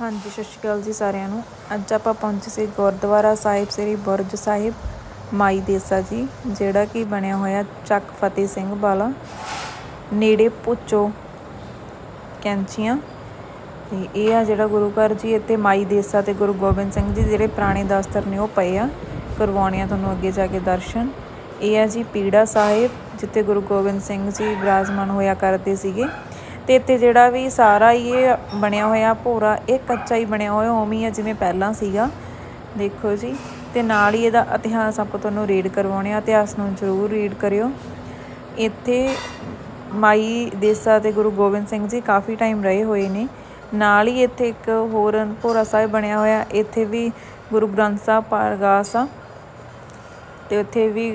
ਹਾਂਜੀ, ਸਤਿ ਸ਼੍ਰੀ ਅਕਾਲ ਜੀ ਸਾਰਿਆਂ ਨੂੰ। ਅੱਜ ਆਪਾਂ ਪਹੁੰਚੇ ਸੀ ਗੁਰਦੁਆਰਾ ਸਾਹਿਬ, ਸ੍ਰੀ ਬੁਰਜ ਸਾਹਿਬ, ਮਾਈ ਦੇਸਾ ਜੀ, ਜਿਹੜਾ ਕਿ ਬਣਿਆ ਹੋਇਆ ਚੱਕ ਫਤਿਹ ਸਿੰਘ ਵਾਲਾ। ਨੇੜੇ ਪੁੱਚੋ ਕੈਂਚੀਆਂ। ਤੇ ਇਹ ਆ ਜਿਹੜਾ ਗੁਰੂ ਘਰ ਜੀ, ਇੱਥੇ ਮਾਈ ਦੇਸਾ ਤੇ ਗੁਰੂ ਗੋਬਿੰਦ ਸਿੰਘ ਜੀ ਜਿਹੜੇ ਪੁਰਾਣੇ ਦਸਤਰ ਨੇ, ਉਹ ਪਏ ਆ। ਕਰਵਾਉਣੇ ਆ ਤੁਹਾਨੂੰ ਅੱਗੇ ਜਾ ਕੇ ਦਰਸ਼ਨ। ਇਹ ਆ ਜੀ ਪੀੜਾ ਸਾਹਿਬ, ਜਿੱਥੇ ਗੁਰੂ ਗੋਬਿੰਦ ਸਿੰਘ ਜੀ ਵਿਰਾਜਮਾਨ ਹੋਇਆ ਕਰਦੇ ਸੀਗੇ। ਤੇ ਇੱਥੇ ਜਿਹੜਾ ਵੀ ਸਾਰਾ ਹੀ ਇਹ ਬਣਿਆ ਹੋਇਆ ਭੋਰਾ ਇਹ ਕੱਚਾ ਹੀ ਬਣਿਆ ਹੋਇਆ, ਉਵੇਂ ਹੀ ਆ ਜਿਵੇਂ ਪਹਿਲਾਂ ਸੀਗਾ। ਦੇਖੋ ਜੀ, ਤੇ ਨਾਲ ਹੀ ਇਹਦਾ ਇਤਿਹਾਸ ਆਪਾਂ ਤੁਹਾਨੂੰ ਰੀਡ ਕਰਵਾਉਣੇ ਆ, ਇਤਿਹਾਸ ਨੂੰ ਜ਼ਰੂਰ ਰੀਡ ਕਰਿਓ। ਇੱਥੇ ਮਾਈ ਦੇਸਾ ਤੇ ਗੁਰੂ ਗੋਬਿੰਦ ਸਿੰਘ ਜੀ ਕਾਫੀ ਟਾਈਮ ਰਹੇ ਹੋਏ ਨੇ। ਨਾਲ ਹੀ ਇੱਥੇ ਇੱਕ ਹੋਰ ਭੋਰਾ ਸਾਹਿਬ ਬਣਿਆ ਹੋਇਆ, ਇੱਥੇ ਵੀ ਗੁਰੂ ਗ੍ਰੰਥ ਸਾਹਿਬ ਪਾਰਗਾਸ ਆ। ਤੇ ਉੱਥੇ ਵੀ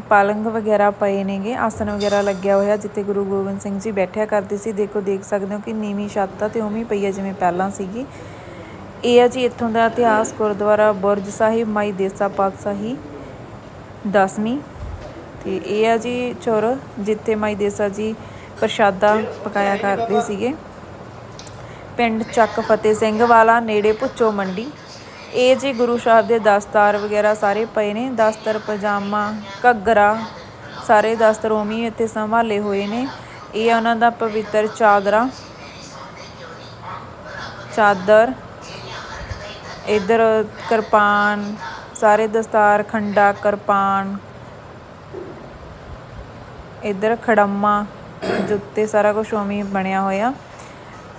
ਪਾਲੰਗ ਵਗੈਰਾ ਪਏ ਨੇਗੇ ਆਸਨ ਵਗੈਰਾ ਲੱਗਿਆ ਹੋਇਆ ਜਿੱਥੇ ਗੁਰੂ ਗੋਬਿੰਦ ਸਿੰਘ ਜੀ ਬੈਠਿਆ ਕਰਦੇ ਸੀ ਦੇਖੋ ਦੇਖ ਸਕਦੇ ਹੋ ਕਿ ਨੀਵੀਂ ਛੱਤ ਆ ਤੇ ਉਵੇਂ ਪਈ ਆ ਜਿਵੇਂ ਪਹਿਲਾਂ ਸੀਗੀ ਇਹ ਆ ਜੀ ਇੱਥੋਂ ਦਾ ਇਤਿਹਾਸ ਗੁਰਦੁਆਰਾ ਬੁਰਜ ਸਾਹਿਬ ਮਾਈ ਦੇਸਾ ਪਾਤਸ਼ਾਹੀ ਦਸਵੀਂ ਤੇ ਇਹ ਆ ਜੀ ਚੁਰ ਜਿੱਥੇ ਮਾਈ ਦੇਸਾ ਜੀ ਪ੍ਰਸ਼ਾਦਾ ਪਕਾਇਆ ਕਰਦੇ ਸੀਗੇ ਪਿੰਡ ਚੱਕ ਫਤਿਹ ਸਿੰਘ ਵਾਲਾ ਨੇੜੇ ਭੁੱਚੋ ਮੰਡੀ ਇਹ ਜੀ ਗੁਰੂ ਸਾਹਿਬ ਦੇ ਦਸਤਾਰ ਵਗੈਰਾ ਸਾਰੇ ਪਏ ਨੇ। ਦਸਤਰ, ਪਜਾਮਾ, ਘੱਗਰਾ ਸਾਰੇ ਦਸਤਰ ਉਵੇਂ ਇੱਥੇ ਸੰਭਾਲੇ ਹੋਏ ਨੇ। ਇਹ ਉਹਨਾਂ ਦਾ ਪਵਿੱਤਰ ਚਾਦਰਾ। ਚਾਦਰ। ਇਧਰ ਕਿਰਪਾਨ, ਸਾਰੇ ਦਸਤਾਰ, ਖੰਡਾ, ਕਿਰਪਾਨ। ਇਧਰ ਖੜੰਮਾ, ਜੁੱਤੇ ਸਾਰਾ ਕੁਝ ਉਵੇਂ ਬਣਿਆ ਹੋਇਆ।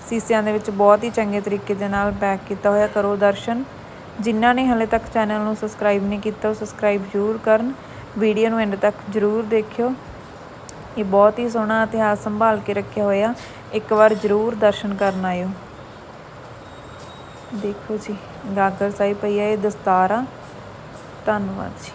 ਸੀਸਿਆਂ ਦੇ ਵਿੱਚ ਬਹੁਤ ਹੀ ਚੰਗੇ ਤਰੀਕੇ ਦੇ ਨਾਲ ਪੈਕ ਕੀਤਾ ਹੋਇਆ। ਕਰੋ ਦਰਸ਼ਨ। ਜਿਨ੍ਹਾਂ ਨੇ ਹਲੇ ਤੱਕ ਚੈਨਲ ਨੂੰ ਸਬਸਕ੍ਰਾਈਬ ਨਹੀਂ ਕੀਤਾ, ਉਹ ਸਬਸਕ੍ਰਾਈਬ ਜ਼ਰੂਰ ਕਰਨ। ਵੀਡੀਓ ਨੂੰ ਐਂਡ ਤੱਕ ਜ਼ਰੂਰ ਦੇਖਿਓ। ਇਹ ਬਹੁਤ ਹੀ ਸੋਹਣਾ ਇਤਿਹਾਸ ਸੰਭਾਲ ਕੇ ਰੱਖਿਆ ਹੋਇਆ। ਇੱਕ ਵਾਰ ਜ਼ਰੂਰ ਦਰਸ਼ਨ ਕਰਨ ਆਇਓ। ਦੇਖੋ ਜੀ, ਗਾਗਰ ਸਾਹਿਬ ਪਈਆ ਇਹ ਦਸਤਾਰ। ਆ ਧੰਨਵਾਦ ਜੀ।